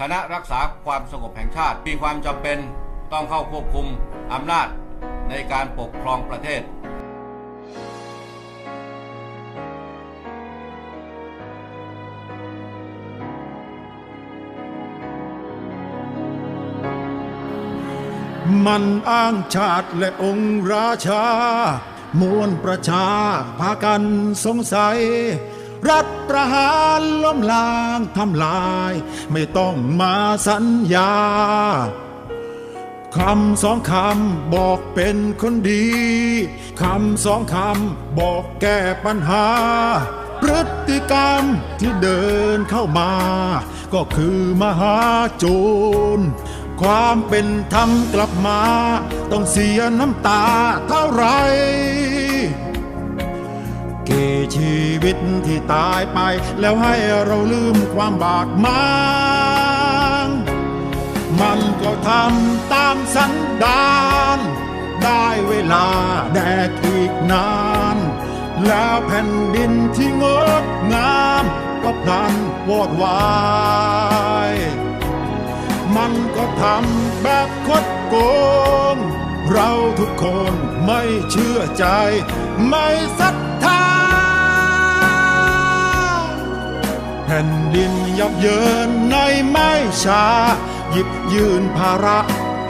คณะรักษาความสงบแห่งชาติ มีความจำเป็นต้องเข้าควบคุมอำนาจในการปกครองประเทศ มันอ้างชาติและองค์ราชามวลประชาพากันสงสัย รัฐประหารล้มล้างทำลาย ไม่ต้องมาสัญญาคำสองคำบอกเป็นคนดีคำสองคำบอกแก้ปัญหา พฤติกรรมที่เดินเข้ามา ก็คือมหาโจรความเป็นธรรมกลับมา ต้องเสียน้ำตาเท่าไหร่ ชีวิตที่ตายไป แล้วให้เราลืมความบาดหมางมันก็ทำตามสันดาน ได้เวลาแดกอีกนาน แล้วแผ่นดินที่งดงาม ก็พลันวอดวายมันก็ทำแบบคดโกง เราทุกคนไม่เชื่อใจ ไม่ศรัทธา ผ่นดินยับเยินในไม่ช้า หยิบยืนภาระ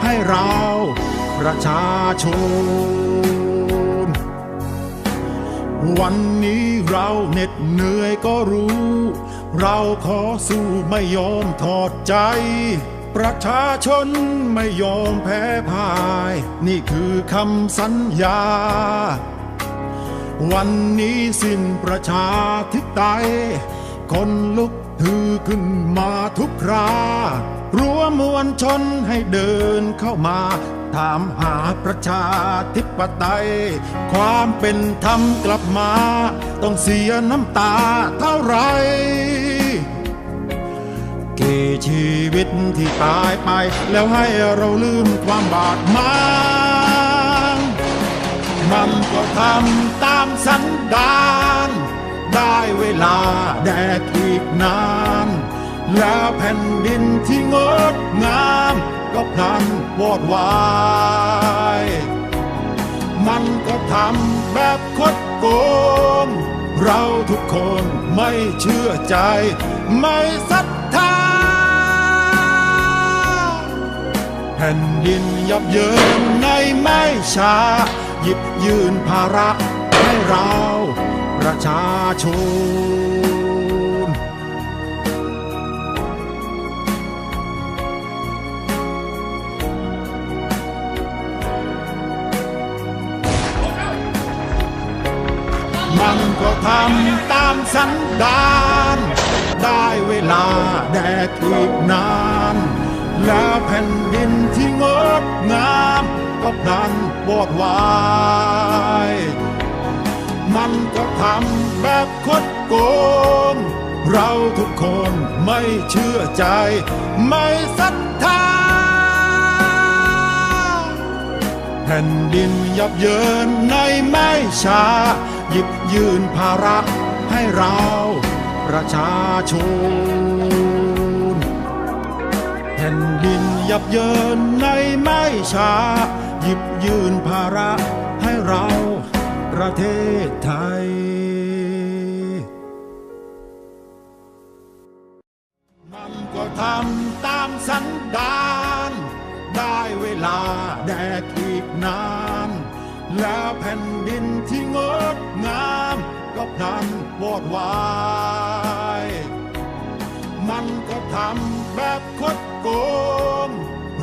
ให้เราประชาชน วันนี้เราเหน็ดเหนื่อยก็รู้ เราขอสู้ไม่ยอมถอดใจ ประชาชนไม่ยอมแพ้พ่าย นี่คือคำสัญญา วันนี้สิ้นประชาธิปไตย คนลุกถือขึ้นมาทุกครารั้วมวลชนให้เดินเข้ามา ถามหาประชาธิปไตย ความเป็นธรรมกลับมา ต้องเสียน้ำตาเท่าไรกี่ชีวิตที่ตายไป แล้วให้เราลืมความบาดหมางมันก็ทำตามสันดาน ลาแดกอีกนาน แล้วแผ่นดินที่งดงาม ก็พลันวอดวาย มันก็ทำแบบคดโกง เราทุกคนไม่เชื่อใจ ไม่ศรัทธาแผ่นดินยับเยินในไม่ช้า หยิบยืนภาระให้เรา ประชาชน มันก็ทำตามสันดาน ได้เวลาแดกอีกนาน แล้วแผ่นดินที่งดงามก็พลันวอดวาย มันก็ทำแบบคดโกง เราทุกคนไม่เชื่อใจ ไม่ศรัทธา แผ่นดินยับเยินในไม่ช้า หยิบยืนภาระให้เราประชาชนแผ่นดินยับเยินในไม่ช้า หยิบยืนภาระให้เรา ประเทศไทย มันก็ทำตามสันดานได้เวลาแดกอีกนาน แล้วแผ่นดินที่งดงาม ก็พลันวอดวายมันก็ทำแบบคดโกง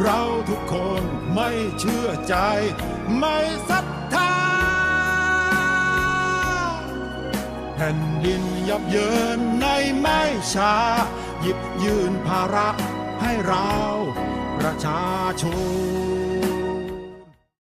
เราทุกคนไม่เชื่อใจ ไม่ศรัทธา แผ่นดินยับเยินในไม่ช้า หยิบยื่นภาระให้เราประชาชน